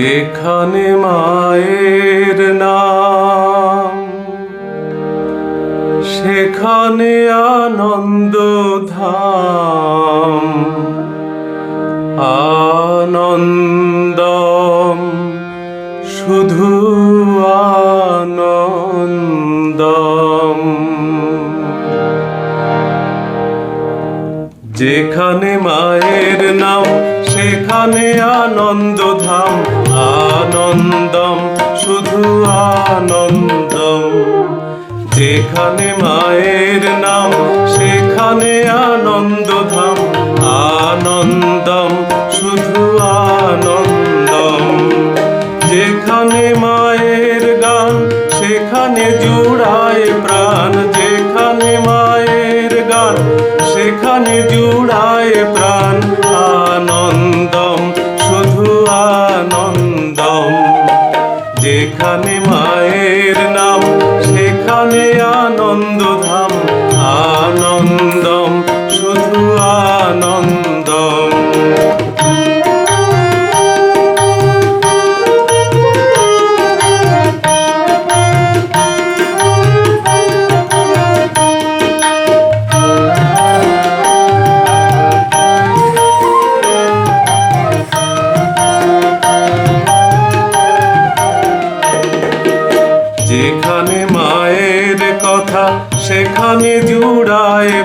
যেখানে মায়ের নাম, সেখানে আনন্দ ধাম, আনন্দম, শুধু আনন্দম। যেখানে মায়ের নাম, সেখানে আনন্দ ধাম। আনন্দম শুধু আনন্দম। যেখানে মায়ের নাম সেখানে আনন্দ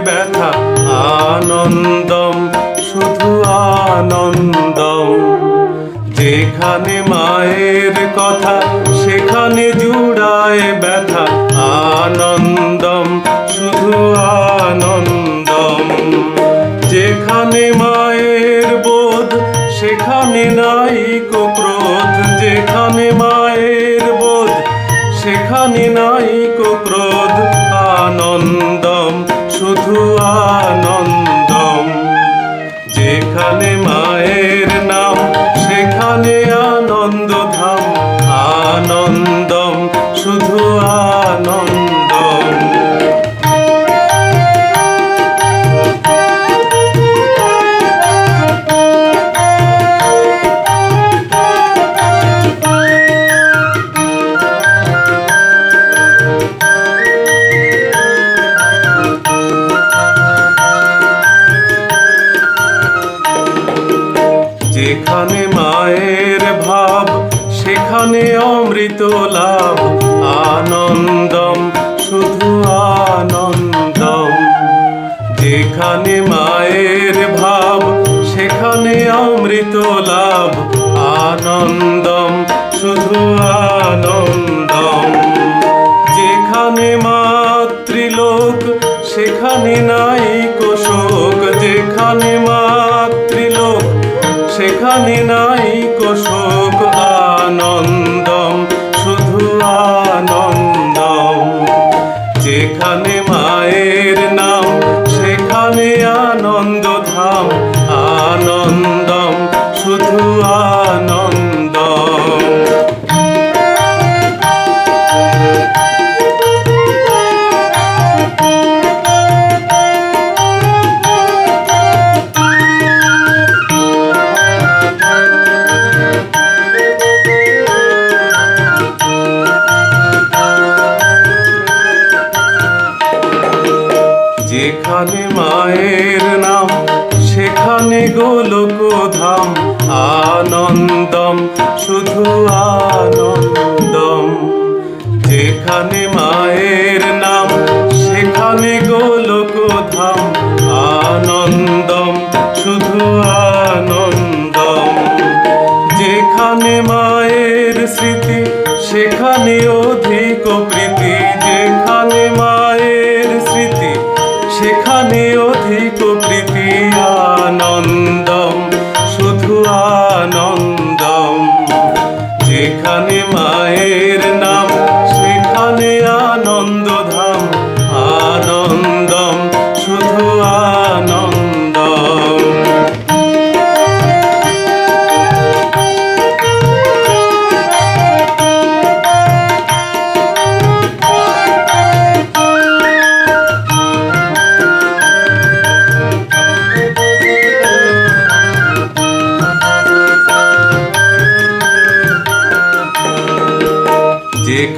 ব্যথা, আনন্দম, শুধু আনন্দম। যেখানে মায়ের কথা, সেখানে জুড়ায় ব্যথা, আনন্দম, শুধু আনন্দম। যেখানে মায়ের বোধ, সেখানে নাই ক্রোধ। যেখানে মায়ের বোধ, সেখানে নাই ক্রোধ আনন্দম শুধু আনন্দম অমৃত লাভ আনন্দম, শুধু আনন্দম। যেখানে মায়ের ভাব, সেখানে অমৃত লাভ। আনন্দম, শুধু আনন্দম। যেখানে মাতৃলোক, সেখানে নাই কোশোক যেখানে মাতৃলোক, সেখানে নাই যেখানে মায়ের নাম, সেখানে গোলক ধাম আনন্দম, শুধু আনন্দম। যেখানে মায়ের নাম, সেখানে গোলক ধাম আনন্দম, শুধু আনন্দম। যেখানে মায়ের স্মৃতি, সেখানে অধিক প্রীতি। যেখানে মায়ের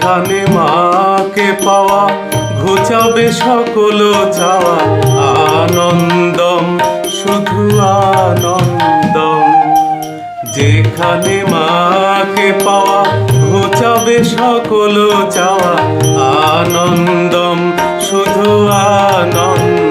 স্থানে মাকে পাওয়া, ঘুচাবে সকল চাওয়া। আনন্দম, শুধু আনন্দম। যেখানে মাকে পাওয়া, ঘুচাবে সকল চাওয়া। আনন্দম, শুধু আনন্দ